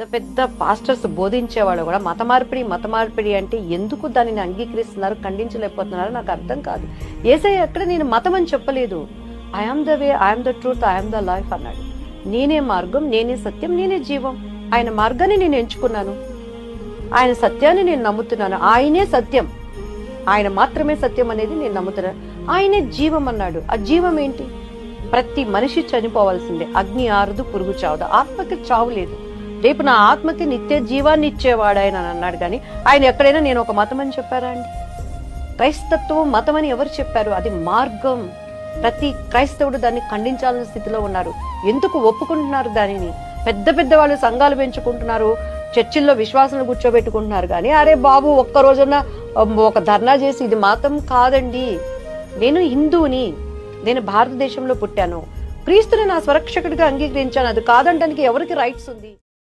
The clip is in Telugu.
పెద్ద పెద్ద పాస్టర్స్ బోధించేవాళ్ళు కూడా మత మార్పిడి మత మార్పిడి అంటే ఎందుకు దానిని అంగీకరిస్తున్నారు ఖండించలేకపోతున్నారు నాకు అర్థం కాదు. ఏసై ఎక్కడ నేను మతం అని చెప్పలేదు. I'm the way I'm the truth I'm the life అన్నాడు. నేనే మార్గం నేనే సత్యం నేనే జీవం. ఆయన మార్గాన్ని నేను ఎంచుకున్నాను. ఆయన సత్యాన్ని నేను నమ్ముతున్నాను. ఆయనే సత్యం. ఆయన మాత్రమే సత్యం అనేది నేను నమ్ముతున్నాను. ఆయనే జీవం అన్నాడు. ఆ జీవం ఏంటి? ప్రతి మనిషి చనిపోవాల్సిందే. అగ్ని ఆరుదు పురుగు చావదు. ఆత్మకి చావు లేదు. రేపు నా ఆత్మకి నిత్య జీవాన్ని ఇచ్చేవాడు ఆయన అని అన్నాడు కానీ ఆయన ఎక్కడైనా నేను ఒక మతం అని చెప్పారా అండి? క్రైస్తత్వం మతం అని ఎవరు చెప్పారు? అది మార్గం. ప్రతి క్రైస్తవుడు దాన్ని ఖండించాల్సిన స్థితిలో ఉన్నారు. ఎందుకు ఒప్పుకుంటున్నారు దానిని? పెద్ద పెద్ద వాళ్ళు సంఘాలు పెంచుకుంటున్నారు చర్చిల్లో విశ్వాసాలు కూర్చోబెట్టుకుంటున్నారు కానీ అరే బాబు ఒక్క రోజున ఒక ధర్నా చేసి ఇది మతం కాదండి. నేను హిందువుని నేను భారతదేశంలో పుట్టాను. క్రీస్తుని నా స్వరక్షకుడిగా అంగీకరించాను. అది కాదంటానికి ఎవరికి రైట్స్ ఉంది?